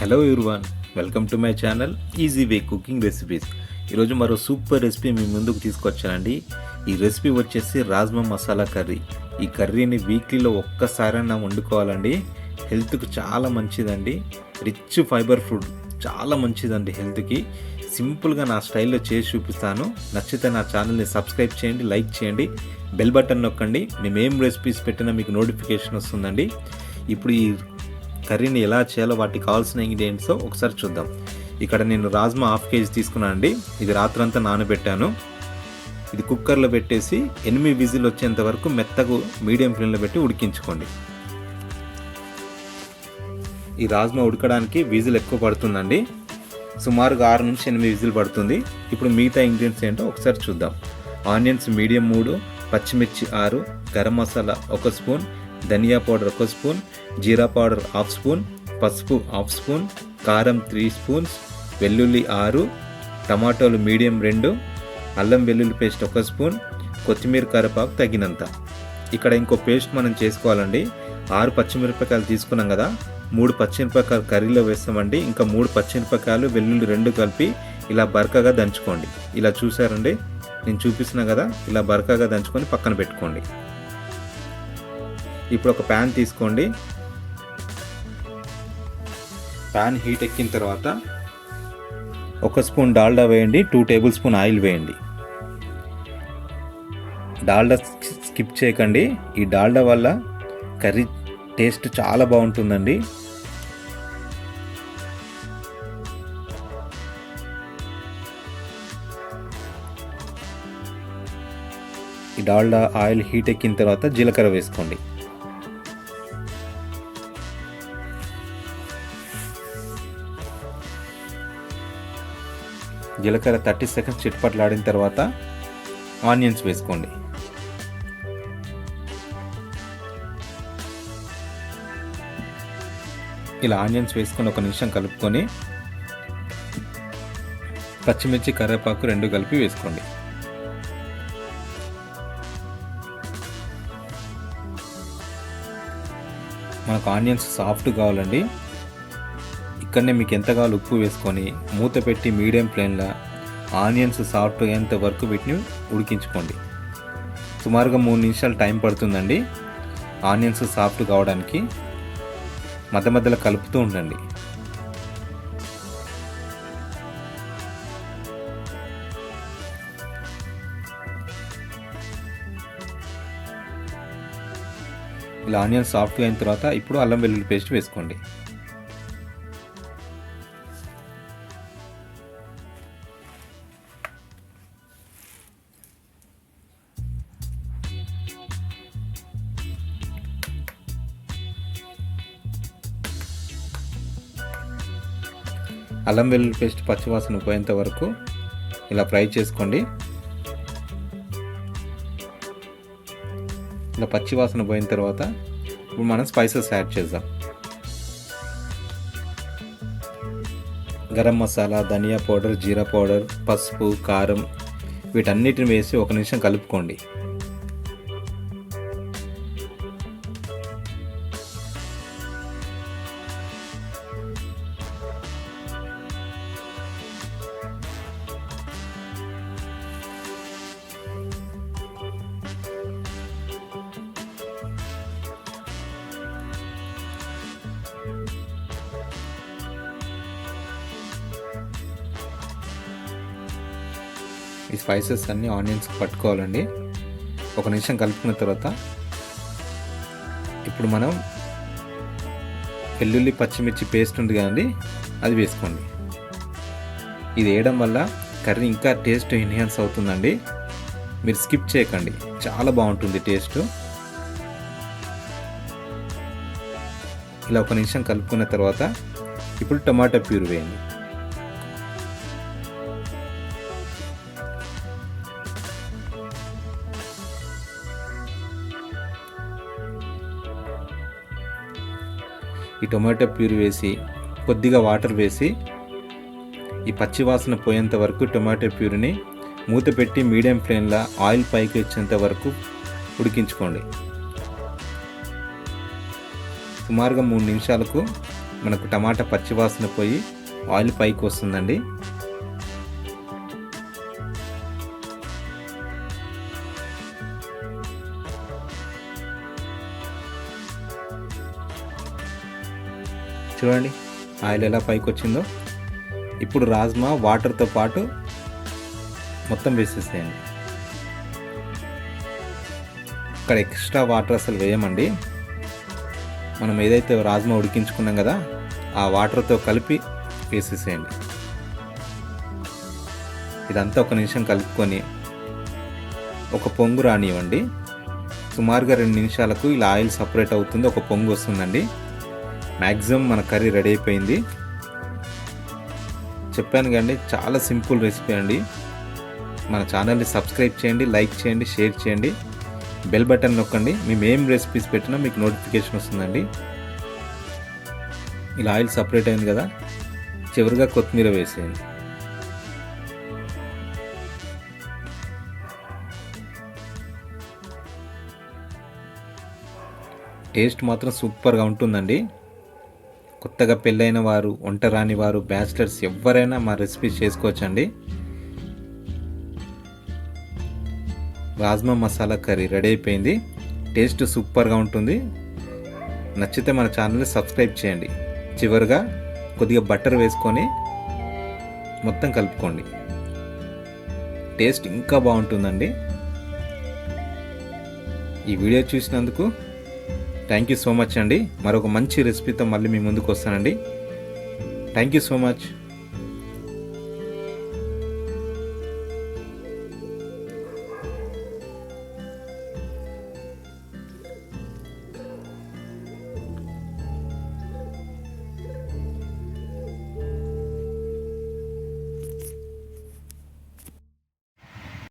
Hello everyone welcome to my channel easy way cooking recipes ఈరోజు మరో super recipe మీ ముందుకు తీసుకొచ్చానండి. ఈ రెసిపీ వచ్చేసి రాజ్మా మసాలా కర్రీ. ఈ కర్రీని వీక్లీలో ఒక్కసారైనా వండుకోవాలండి. హెల్త్కి చాలా మంచిదండి. రిచ్ ఫైబర్ ఫుడ్ చాలా మంచిదండి హెల్త్కి సింపుల్గా నా స్టైల్లో చేసి చూపిస్తాను. నచ్చితే నా ఛానల్ని సబ్స్క్రైబ్ చేయండి లైక్ చేయండి బెల్ బటన్ నొక్కండి. మేము ఏం రెసిపీస్ పెట్టినా మీకు నోటిఫికేషన్ వస్తుందండి. ఇప్పుడు ఈ కర్రీని ఎలా చేయాలో వాటికి కావాల్సిన ఇంగ్రీడియంట్స్ ఒకసారి చూద్దాం. ఇక్కడ నేను రాజ్మా హాఫ్ కేజీ తీసుకున్నాను అండి. ఇది రాత్రంతా నానబెట్టాను. ఇది కుక్కర్లో పెట్టేసి ఎనిమిది విజిల్ వచ్చేంత వరకు మెత్తకు మీడియం ఫ్లేమ్లో పెట్టి ఉడికించుకోండి. ఈ రాజ్మా ఉడకడానికి విజిల్ ఎక్కువ పడుతుందండి. సుమారుగా ఆరు నుంచి ఎనిమిది విజిల్ పడుతుంది. ఇప్పుడు మిగతా ఇంగ్రీడియంట్స్ ఏంటో ఒకసారి చూద్దాం. ఆనియన్స్ మీడియం మూడు పచ్చిమిర్చి ఆరు గరం మసాలా ఒక స్పూన్ ధనియా పౌడర్ ఒక spoon jeera powder half spoon పసుపు హాఫ్ స్పూన్ కారం త్రీ స్పూన్స్ వెల్లుల్లి ఆరు టమాటోలు మీడియం రెండు అల్లం వెల్లుల్లి పేస్ట్ ఒక స్పూన్ కొత్తిమీర కరివేపాకు తగినంత. ఇక్కడ ఇంకో పేస్ట్ మనం చేసుకోవాలండి. ఆరు పచ్చిమిరపకాయలు తీసుకున్నాం కదా మూడు పచ్చిమిరపకాయలు కర్రీలో వేస్తామండి. ఇంకా మూడు పచ్చిమిరపకాయలు వెల్లుల్లి రెండు కలిపి ఇలా బరకగా దంచుకోండి. ఇలా చూసారండి? నేను చూపిస్తున్నా కదా ఇలా బరకగా దంచుకొని పక్కన పెట్టుకోండి. ఇప్పుడు ఒక ప్యాన్ తీసుకోండి. ప్యాన్ హీట్ ఎక్కిన తర్వాత ఒక స్పూన్ డాల్డా వేయండి టూ టేబుల్ స్పూన్ ఆయిల్ వేయండి. డాల్డా స్కిప్ చేయకండి. ఈ డాల్డా వల్ల కర్రీ టేస్ట్ చాలా బాగుంటుందండి. ఈ డాల్డా ఆయిల్ హీట్ ఎక్కిన తర్వాత జీలకర్ర వేసుకోండి. జీలకర్ర థర్టీ సెకండ్స్ చిట్పట్లాడిన తర్వాత ఆనియన్స్ వేసుకోండి. ఇలా ఆనియన్స్ వేసుకొని ఒక నిమిషం కలుపుకొని పచ్చిమిర్చి కరివేపాకు రెండు కలిపి వేసుకోండి. మనకు ఆనియన్స్ సాఫ్ట్ కావాలండి. ఇక్కడనే మీకు ఎంతగా ఉప్పు వేసుకొని మూత పెట్టి మీడియం ఫ్లేమ్లో ఆనియన్స్ సాఫ్ట్ అయ్యేంత వరకు వీటిని ఉడికించుకోండి. సుమారుగా మూడు నిమిషాలు టైం పడుతుందండి. ఆనియన్స్ సాఫ్ట్ కావడానికి మధ్య మధ్యలో కలుపుతూ ఉండండి. ఇలా ఆనియన్ సాఫ్ట్ అయిన తర్వాత ఇప్పుడు అల్లం వెల్లుల్లి పేస్ట్ వేసుకోండి. అల్లం వెల్లుల్లి పేస్ట్ పచ్చివాసన పోయేంత వరకు ఇలా ఫ్రై చేసుకోండి. ఇలా పచ్చివాసన పోయిన తర్వాత ఇప్పుడు మనం స్పైసెస్ యాడ్ చేద్దాం. గరం మసాలా ధనియా పౌడర్ జీరా పౌడర్ పసుపు కారం వీటన్నిటిని వేసి ఒక నిమిషం కలుపుకోండి. ఈ స్పైసెస్ అన్నీ ఆనియన్స్ పట్టుకోవాలండి. ఒక నిమిషం కలుపుకున్న తర్వాత ఇప్పుడు మనం వెల్లుల్లి పచ్చిమిర్చి పేస్ట్ ఉంది కదండి అది వేసుకోండి. ఇది వేయడం వల్ల కర్రీ ఇంకా టేస్ట్ ఎన్హాన్స్ అవుతుందండి. మీరు స్కిప్ చేయకండి చాలా బాగుంటుంది టేస్ట్. ఇలా ఒక నిమిషం కలుపుకున్న తర్వాత ఇప్పుడు టమాటా ప్యూర్ వేయండి. ఈ టొమాటో ప్యూర్ వేసి కొద్దిగా వాటర్ వేసి ఈ పచ్చి వాసన పోయేంత వరకు టొమాటో ప్యూర్ని మూత పెట్టి మీడియం ఫ్లేమ్లో ఆయిల్ పైకి వచ్చేంత వరకు ఉడికించుకోండి. సుమారుగా మూడు నిమిషాలకు మనకు టమాటా పచ్చి వాసన పోయి ఆయిల్ పైకి వస్తుందండి. చూడండి ఆయిల్ ఎలా పైకి వచ్చిందో ఇప్పుడు రాజ్మా వాటర్తో పాటు మొత్తం వేసేసేయండి. ఇక్కడ ఎక్స్ట్రా వాటర్ అసలు వేయమండి. మనం ఏదైతే రాజ్మా ఉడికించుకున్నాం కదా ఆ వాటర్తో కలిపి వేసేసేయండి. ఇదంతా ఒక నిమిషం కలుపుకొని ఒక పొంగు రానివ్వండి. సుమారుగా రెండు నిమిషాలకు ఇలా ఆయిల్ సపరేట్ అవుతుంది ఒక పొంగు వస్తుందండి. మ్యాక్సిమం మన కర్రీ రెడీ అయిపోయింది. చెప్పాను కండి చాలా సింపుల్ రెసిపీ అండి. మన ఛానల్ని సబ్స్క్రైబ్ చేయండి లైక్ చేయండి షేర్ చేయండి. బెల్ బటన్ నొక్కండి. మేము ఏం రెసిపీస్ పెట్టినా మీకు నోటిఫికేషన్ వస్తుందండి. ఇలా ఆయిల్ సపరేట్ అయింది కదా చివరిగా కొత్తిమీర వేసేయండి. టేస్ట్ మాత్రం సూపర్గా ఉంటుందండి. కొత్తగా పెళ్ళైన వారు వంట రాని వారు బ్యాచిలర్స్ ఎవరైనా మా రెసిపీ చేసుకోవచ్చండి. రాజ్మా మసాలా కర్రీ రెడీ అయిపోయింది. టేస్ట్ సూపర్గా ఉంటుంది. నచ్చితే మన ఛానల్ని సబ్స్క్రైబ్ చేయండి. చివరిగా కొద్దిగా బటర్ వేసుకొని మొత్తం కలుపుకోండి. టేస్ట్ ఇంకా బాగుంటుందండి. ఈ వీడియో చూసినందుకు థ్యాంక్ యూ సో మచ్ అండి. మరొక మంచి రెసిపీతో మళ్ళీ మీ ముందుకు వస్తానండి. Thank you so much